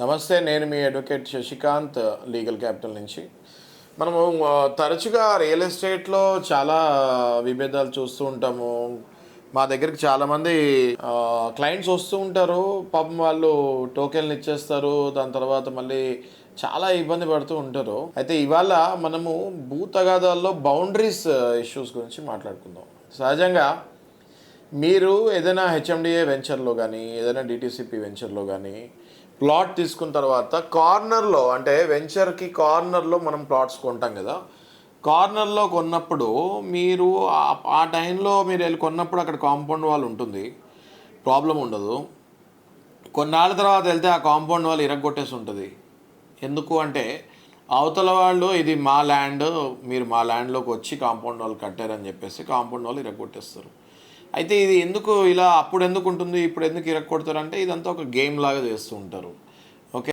నమస్తే నేను మీ అడ్వకేట్ శశికాంత్ లీగల్ క్యాపిటల్ నుంచి. మనము తరచుగా రియల్ ఎస్టేట్లో చాలా విభేదాలు చూస్తూ ఉంటాము. మా దగ్గరికి చాలామంది క్లయింట్స్ వస్తూ ఉంటారు. పాపం వాళ్ళు టోకెన్లు ఇచ్చేస్తారు. దాని తర్వాత మళ్ళీ చాలా ఇబ్బంది పడుతూ ఉంటారు. అయితే ఇవాళ మనము భూ తగాదాల్లో బౌండరీస్ ఇష్యూస్ గురించి మాట్లాడుకుందాం. సహజంగా మీరు ఏదైనా హెచ్ఎండిఏ వెంచర్లో కానీ ఏదైనా డిటీసీపీ వెంచర్లో కానీ ప్లాట్ తీసుకున్న తర్వాత కార్నర్లో అంటే వెంచర్కి కార్నర్లో మనం ప్లాట్స్ కొంటాం కదా కార్నర్లో కొన్నప్పుడు మీరు ఆ- టైంలో మీరు వెళ్ళి కొన్నప్పుడు అక్కడ కాంపౌండ్ వాల్ ఉంటుంది ప్రాబ్లం ఉండదు. కొన్నాళ్ళ తర్వాత వెళ్తే ఆ కాంపౌండ్ వాళ్ళు ఇరగొట్టేసి ఉంటుంది. ఎందుకు అంటే అవతల వాళ్ళు ఇది మా ల్యాండ్ మీరు మా ల్యాండ్లోకి వచ్చి కాంపౌండ్ వాళ్ళు కట్టారని చెప్పేసి కాంపౌండ్ వాళ్ళు ఇరగొట్టేస్తారు అయితే ఇది ఎందుకు ఇలా అప్పుడు ఎందుకు ఉంటుంది ఇప్పుడు ఎందుకు ఇరగొడతారు అంటే ఇదంతా ఒక గేమ్ లాగా చేస్తూ ఉంటారు.